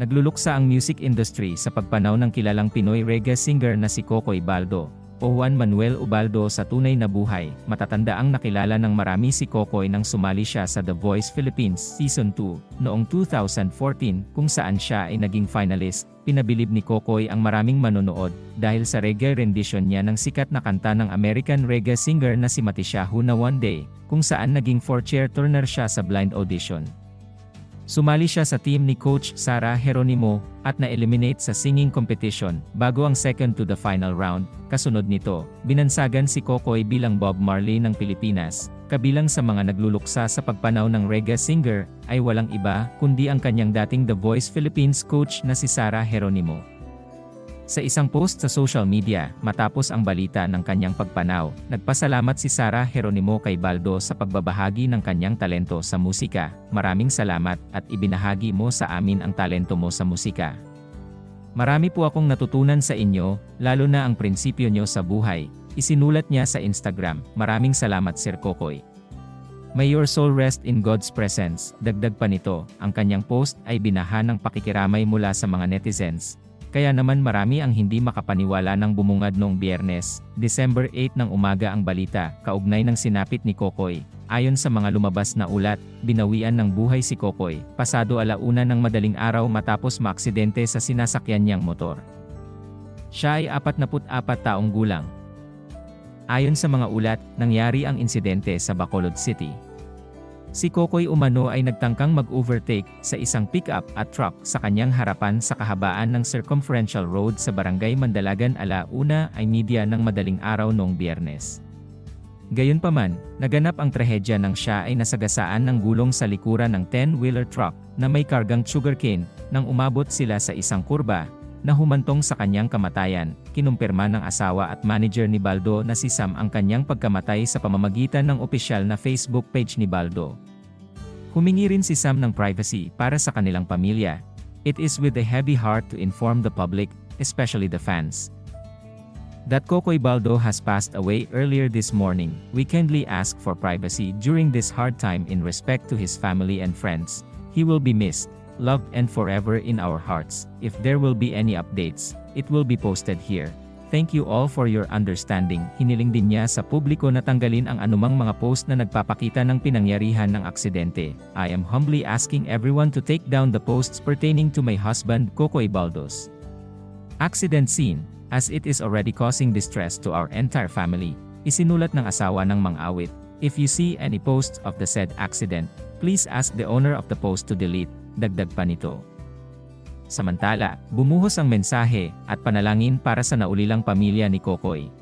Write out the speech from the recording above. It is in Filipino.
Nagluluksa ang music industry sa pagpanaw ng kilalang Pinoy reggae singer na si Kokoy Baldo o Juan Manuel Ubaldo sa tunay na buhay. Matatanda ang nakilala ng marami si Kokoy nang sumali siya sa The Voice Philippines Season 2 noong 2014 kung saan siya ay naging finalist. Pinabilib ni Kokoy ang maraming manonood dahil sa reggae rendition niya ng sikat na kanta ng American reggae singer na si Matisha Huna One Day, kung saan naging four-chair turner siya sa blind audition. Sumali siya sa team ni Coach Sara Geronimo at na-eliminate sa singing competition bago ang second to the final round. Kasunod nito, binansagan si Kokoy bilang Bob Marley ng Pilipinas. Kabilang sa mga nagluluksa sa pagpanaw ng reggae singer ay walang iba kundi ang kanyang dating The Voice Philippines coach na si Sara Geronimo. Sa isang post sa social media, matapos ang balita ng kanyang pagpanaw, nagpasalamat si Sara Geronimo kay Baldo sa pagbabahagi ng kanyang talento sa musika. Maraming salamat at ibinahagi mo sa amin ang talento mo sa musika. Marami po akong natutunan sa inyo, lalo na ang prinsipyo nyo sa buhay. Isinulat niya sa Instagram. Maraming salamat Sir Kokoy. May your soul rest in God's presence. Dagdag pa nito, ang kanyang post ay binaha ng pakikiramay mula sa mga netizens. Kaya naman marami ang hindi makapaniwala ng bumungad noong biyernes, December 8 ng umaga ang balita, kaugnay ng sinapit ni Kokoy. Ayon sa mga lumabas na ulat, binawian ng buhay si Kokoy, pasado alauna ng madaling araw matapos maaksidente sa sinasakyan niyang motor. Siya ay 44 taong gulang. Ayon sa mga ulat, nangyari ang insidente sa Bacolod City. Si Kokoy Umano ay nagtangkang mag-overtake sa isang pickup at truck sa kanyang harapan sa kahabaan ng circumferential road sa barangay Mandalagan ala-una ay media ng madaling araw noong biyernes. Gayunpaman, naganap ang trahedya nang siya ay nasagasaan ng gulong sa likuran ng 10-wheeler truck na may kargang sugarcane nang umabot sila sa isang kurba na humantong sa kanyang kamatayan. Kinumpirma ng asawa at manager ni Baldo na si Sam ang kanyang pagkamatay sa pamamagitan ng opisyal na Facebook page ni Baldo. Humingi rin si Sam ng privacy para sa kanilang pamilya. It is with a heavy heart to inform the public, especially the fans, that Kokoy Baldo has passed away earlier this morning. We kindly ask for privacy during this hard time in respect to his family and friends. He will be missed, loved and forever in our hearts. If there will be any updates, it will be posted here. Thank you all for your understanding. Hiniling din niya sa publiko na tanggalin ang anumang mga post na nagpapakita ng pinangyarihan ng aksidente. I am humbly asking everyone to take down the posts pertaining to my husband Kokoy Baldos. Accident scene, as it is already causing distress to our entire family. Isinulat ng asawa ng mang-awit. If you see any posts of the said accident, please ask the owner of the post to delete. Dagdag pa nito. Samantala, bumuhos ang mensahe at panalangin para sa naulilang pamilya ni Kokoy.